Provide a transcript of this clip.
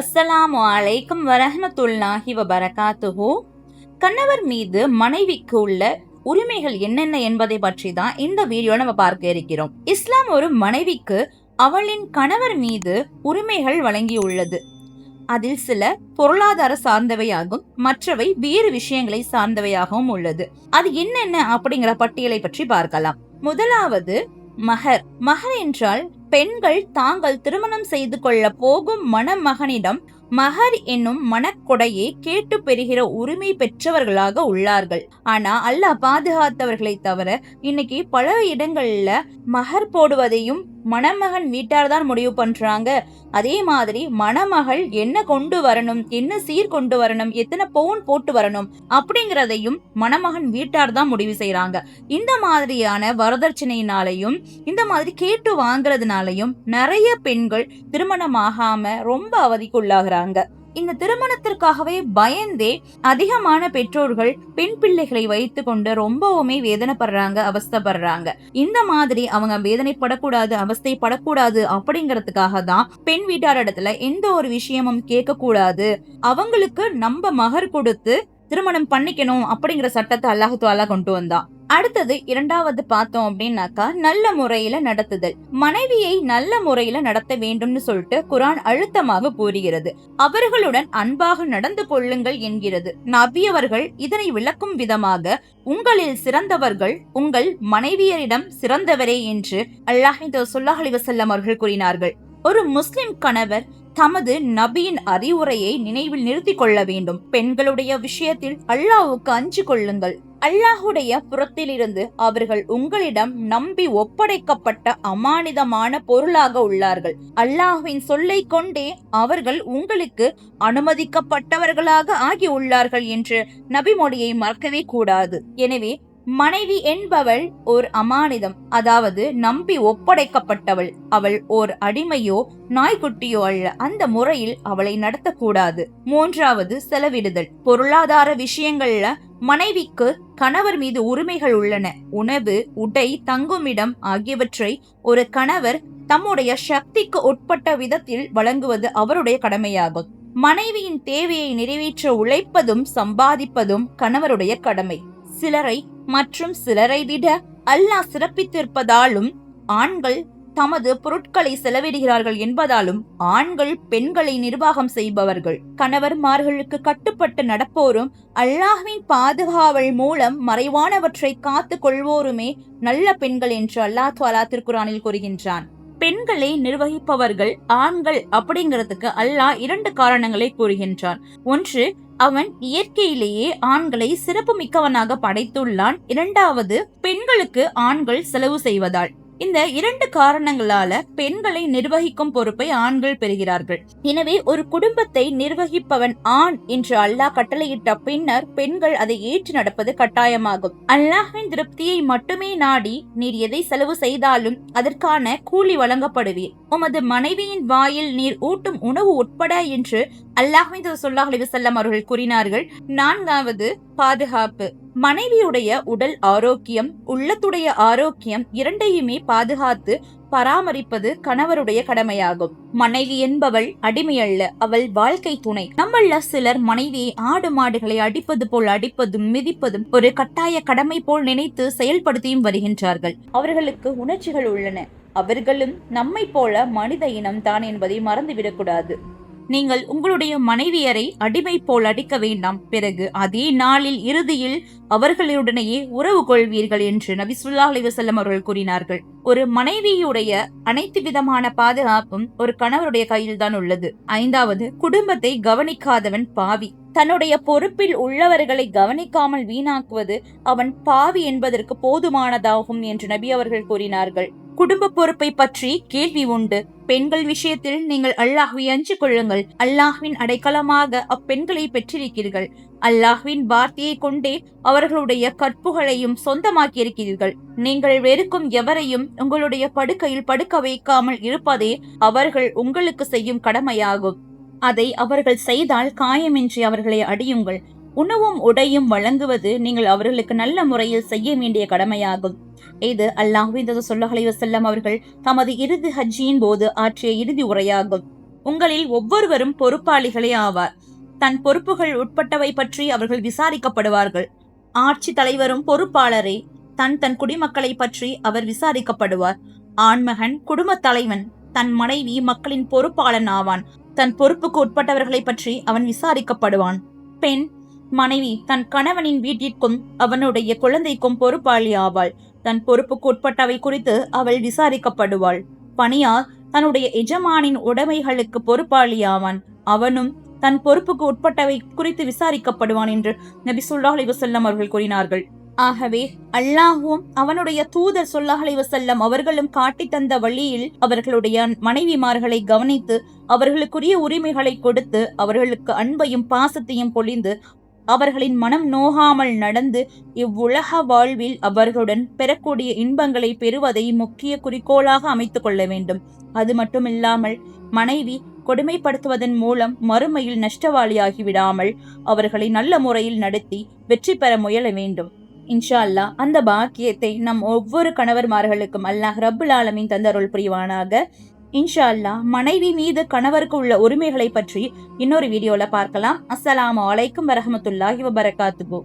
அஸ்ஸலாமு அலைக்கும் வரஹமத்துல்லாஹி வபரகாத்துஹு. கணவர் மீது மனைவிக்கு உள்ள உரிமைகள் என்னென்ன என்பதை பற்றி தான் இந்த வீடியோ நம்ம பார்க்க இருக்கிறோம். இஸ்லாம் ஒரு மனைவிக்கு அவளின் கணவர் மீது உரிமைகள் வழங்கியுள்ளது. அதில் சில பொருளாதார சார்ந்தவையாகும் மற்றவை வேறு விஷயங்களை சார்ந்தவையாகவும் உள்ளது. அது என்னென்ன அப்படிங்கிற பட்டியலை பற்றி பார்க்கலாம். முதலாவது மகர் மகர் என்றால் பெண்கள் தாங்கள் திருமணம் செய்து கொள்ள போகும் மணமகனிடம் மகர் என்னும் மனக்கொடையை கேட்டு பெறுகிற உரிமை பெற்றவர்களாக உள்ளார்கள். ஆனா அல்லாஹ் பாதுகாத்தவர்களை தவிர இன்னைக்கு பல இடங்கள்ல மகர் போடுவதையும் மணமகன் வீட்டார் தான் முடிவு பண்றாங்க. அதே மாதிரி மணமகள் என்ன கொண்டு வரணும் என்ன சீர் கொண்டு வரணும் எத்தனை பவுன் போட்டு வரணும் அப்படிங்கறதையும் மணமகன் வீட்டார் தான் முடிவு செய்யறாங்க இந்த மாதிரியான வரதட்சணையினாலையும் இந்த மாதிரி கேட்டு வாங்குறதுனாலையும் நிறைய பெண்கள் திருமணமாகாம ரொம்ப அவதிக்குள்ளாகிறாங்க. இந்த திருமணத்திற்காகவே பயந்தே அதிகமான பெற்றோர்கள் பெண் பிள்ளைகளை வைத்து கொண்டு ரொம்பவுமே வேதனைப்படுறாங்க அவஸ்தைப்படுறாங்க. இந்த மாதிரி அவங்க வேதனைப்படக்கூடாது அவஸ்தைப்படக்கூடாது அப்படிங்கறதுக்காக தான் பெண் வீட்டாரிடத்துல எந்த ஒரு விஷயமும் கேட்க கூடாது அவங்களுக்கு நம்ம மகர் கொடுத்து திருமணம் பண்ணிக்கணும் அப்படிங்கிற சட்டத்தை அல்லாஹு தாலா கொண்டு வந்தான். அடுத்தது இரண்டாவது பார்த்தோம் அப்படின்னாக்கா நல்ல முறையில நடத்துதல். மனைவியை நல்ல முறையில நடத்த வேண்டும்னு சொல்லிட்டு குரான் அழுத்தமாக கூறுகிறது. அவர்களுடன் அன்பாக நடந்து கொள்ளுங்கள் என்கிறது. நபியவர்கள் இதனை விளக்கும் விதமாக உங்களில் சிறந்தவர்கள் உங்கள் மனைவியரிடம் சிறந்தவரே என்று அல்லாஹிதோ சொல்லாஹ் அலிவசல்லம் அவர்கள் கூறினார்கள். ஒரு முஸ்லிம் கணவர் தமது நபியின் அறிவுரையை நினைவில் நிறுத்திக் கொள்ள வேண்டும். பெண்களுடைய விஷயத்தில் அல்லாவுக்கு அஞ்சு கொள்ளுங்கள். அல்லாஹுடைய புறத்திலிருந்து அவர்கள் உங்களிடம் நம்பி ஒப்படைக்கப்பட்ட அமானிதமான பொருளாக உள்ளார்கள். அல்லாஹுவின் சொல்லை கொண்டே அவர்கள் உங்களுக்கு அனுமதிக்கப்பட்டவர்களாக ஆகி உள்ளார்கள் என்று நபிமொழியை மறக்கவே கூடாது. எனவே மனைவி என்பவள் ஓர் அமானிதம் அதாவது நம்பி ஒப்படைக்கப்பட்டவள். அவள் ஓர் அடிமையோ நாய்க்குட்டியோ அல்ல. அந்த முறையில் அவளை நடத்தக்கூடாது. மூன்றாவது செலவிடுதல். பொருளாதார விஷயங்கள்ல மனைவிக்கு கணவர் மீது உரிமைகள் உள்ளன. உணவு உடை தங்குமிடம் ஆகியவற்றை ஒரு கணவர் தம்முடைய சக்திக்கு உட்பட்ட விதத்தில் வழங்குவது அவருடைய கடமையாகும். மனைவியின் தேவையை நிறைவேற்ற உழைப்பதும் சம்பாதிப்பதும் கணவருடைய கடமை. சிலரை மற்றும் சிலரை விட அல்லாஹ் சிறப்பித்திருப்பதாலும் ஆண்கள் தமது பொருட்களை செலவிடுகிறார்கள் என்பதாலும் ஆண்கள் பெண்களை நிர்வாகம் செய்பவர்கள். கணவர்மார்களுக்கு கட்டுப்பட்டு நடப்போரும் அல்லாஹ்வின் பாதுகாவல் மூலம் மறைவானவற்றை காத்து கொள்வோருமே நல்ல பெண்கள் என்று அல்லாஹ் துவாலா திருக்குறானில் கூறுகின்றான். பெண்களை நிர்வகிப்பவர்கள் ஆண்கள் அப்படிங்கிறதுக்கு அல்லாஹ் இரண்டு காரணங்களை கூறுகின்றான். ஒன்று அவன் இயற்கையிலேயே ஆண்களை சிறப்பு மிக்கவனாக படைத்துள்ளான். இரண்டாவது பெண்களுக்கு ஆண்கள் செலவு செய்வதால். இந்த இரண்டு காரணங்களால பெண்களை நிர்வகிக்கும் பொறுப்பை ஆண்கள் பெறுகிறார்கள். எனவே ஒரு குடும்பத்தை நிர்வகிப்பவன் ஆண் என்று அல்லாஹ் கட்டளையிட்ட பின்னர் பெண்கள் அதை ஏற்று நடப்பது கட்டாயமாகும். அல்லாஹின் திருப்தியை மட்டுமே நாடி நீர் எதை செலவு செய்தாலும் அதற்கான கூலி வழங்கப்படுவீர். உமது மனைவியின் வாயில் நீர் ஊட்டும் உணவு உட்பட என்று அல்லாஹின் சொல்லாஹ் அலிவசல்லம் அவர்கள் கூறினார்கள். நான்காவது பாதுகாப்பு. மனைவியுடைய உடல் ஆரோக்கியம் உள்ளத்துடைய ஆரோக்கியம் இரண்டையுமே பாதுகாத்து பராமரிப்பது கணவருடைய கடமையாகும். மனைவி என்பவள் அடிமையல்ல அவள் வாழ்க்கை துணை. நம்மள சிலர் மனைவியை ஆடு மாடுகளை அடிப்பது போல் அடிப்பதும் மிதிப்பதும் ஒரு கட்டாய கடமை போல் நினைத்து செயல்படுத்தியும் வருகின்றார்கள். அவர்களுக்கு உணர்ச்சிகள் உள்ளன. அவர்களும் நம்மை போல மனித இனம் தான் என்பதை மறந்துவிடக்கூடாது. நீங்கள் உங்களுடைய மனைவியரை அடிமை போல் அடிக்க வேண்டாம். பிறகு அதே நாளில் இறுதியில் அவர்களுடனேயே உறவு கொள்வீர்கள் என்று நபி சுல்லா அலிவசல்லம் அவர்கள் கூறினார்கள். ஒரு மனைவியுடைய அனைத்து விதமான பாதுகாப்பும் ஒரு கணவருடைய கையில் தான் உள்ளது. ஐந்தாவது குடும்பத்தை கவனிக்காதவன் பாவி. தன்னுடைய பொறுப்பில் உள்ளவர்களை கவனிக்காமல் வீணாக்குவது அவன் பாவி என்பதற்கு போதுமானதாகும் என்று நபி அவர்கள் கூறினார்கள். குடும்ப பொறுப்பை பற்றி கேள்வி உண்டு. பெண்கள் விஷயத்தில் நீங்கள் அல்லாஹ்வை அஞ்சு கொள்ளுங்கள். அல்லாஹ்வின் அடைக்கலமாக அப்பெண்களை பெற்றிருக்கிறீர்கள். அல்லாஹ்வின் வார்த்தையை கொண்டே அவர்களுடைய கற்புகளையும் சொந்தமாக்கியிருக்கிறீர்கள். நீங்கள் வெறுக்கும் எவரையும் உங்களுடைய படுக்கையில் படுக்க வைக்காமல் இருப்பதே அவர்கள் உங்களுக்கு செய்யும் கடமையாகும். அதை அவர்கள் செய்தால் காயமின்றி அவர்களை அடியுங்கள். உணவும் உடையும் வழங்குவது நீங்கள் அவர்களுக்கு நல்ல முறையில் செய்ய வேண்டிய கடமையாகும். இது அல்லாஹ்வின் சொல்லஹலை வசல்லம் அவர்கள் தமது இறுதி ஹஜ்ஜியின் போது ஆற்றிய இறுதி உரையாகும். உங்களில் ஒவ்வொருவரும் பொறுப்பாளிகளே ஆவார். தன் பொறுப்புகள் உட்பட்டவை பற்றி அவர்கள் விசாரிக்கப்படுவார்கள். ஆட்சி தலைவரும் பொறுப்பாளரே தன் தன் குடிமக்களை பற்றி அவர் விசாரிக்கப்படுவார். ஆண்மகன் குடும்பத் தலைவன் தன் மனைவி மக்களின் பொறுப்பாளன் ஆவான். தன் பொறுப்புக்கு உட்பட்டவர்களை பற்றி அவன் விசாரிக்கப்படுவான். பெண் மனைவி தன் கணவனின் வீட்டிற்கும் அவனுடைய குழந்தைக்கும் பொறுப்பாளி ஆவாள். தன் பொறுப்புக்கு உட்பட்டவை குறித்து அவள் விசாரிக்கப்படுவாள். பணியார் தன்னுடைய எஜமானின் உடைமைகளுக்கு பொறுப்பாளி ஆவான். அவனும் தன் பொறுப்புக்கு உட்பட்டவை குறித்து விசாரிக்கப்படுவான் என்று நபி ஸல்லல்லாஹு வசல்லம் அவர்கள் கூறினார்கள். ஆகவே அல்லாஹும் அவனுடைய தூதர் ஸல்லல்லாஹு வசல்லம் அவர்களும் காட்டித் தந்த வழியில் அவர்களுடைய மனைவிமார்களை கவனித்து அவர்களுக்குரிய உரிமைகளை கொடுத்து அவர்களுக்கு அன்பையும் பாசத்தையும் பொழிந்து அவர்களின் மனம் நோகாமல் நடந்து இவ்வுலக வாழ்வில் அவர்களுடன் பெறக்கூடிய இன்பங்களை பெறுவதை முக்கிய குறிக்கோளாக அமைத்துக் கொள்ள வேண்டும். அது மட்டுமில்லாமல் மனைவி கொடுமைப்படுத்துவதன் மூலம் மறுமையில் நஷ்டவாளியாகி விடாமல் அவர்களை நல்ல முறையில் நடத்தி வெற்றி பெற முயல வேண்டும். இன்ஷா அல்லாஹ் அந்த பாக்கியத்தை நம் ஒவ்வொரு கணவர்மார்களுக்கும் அல்லாஹ் ரபுல் ஆலமின் தந்தருள் புரிவானாக. இன்ஷா அல்லாஹ் மனைவி மீது கணவருக்கு உள்ள உரிமைகளை பற்றி இன்னொரு வீடியோல பார்க்கலாம். அஸ்ஸலாமு அலைக்கும் வரஹமத்துல்லாஹி வபரகாத்துகு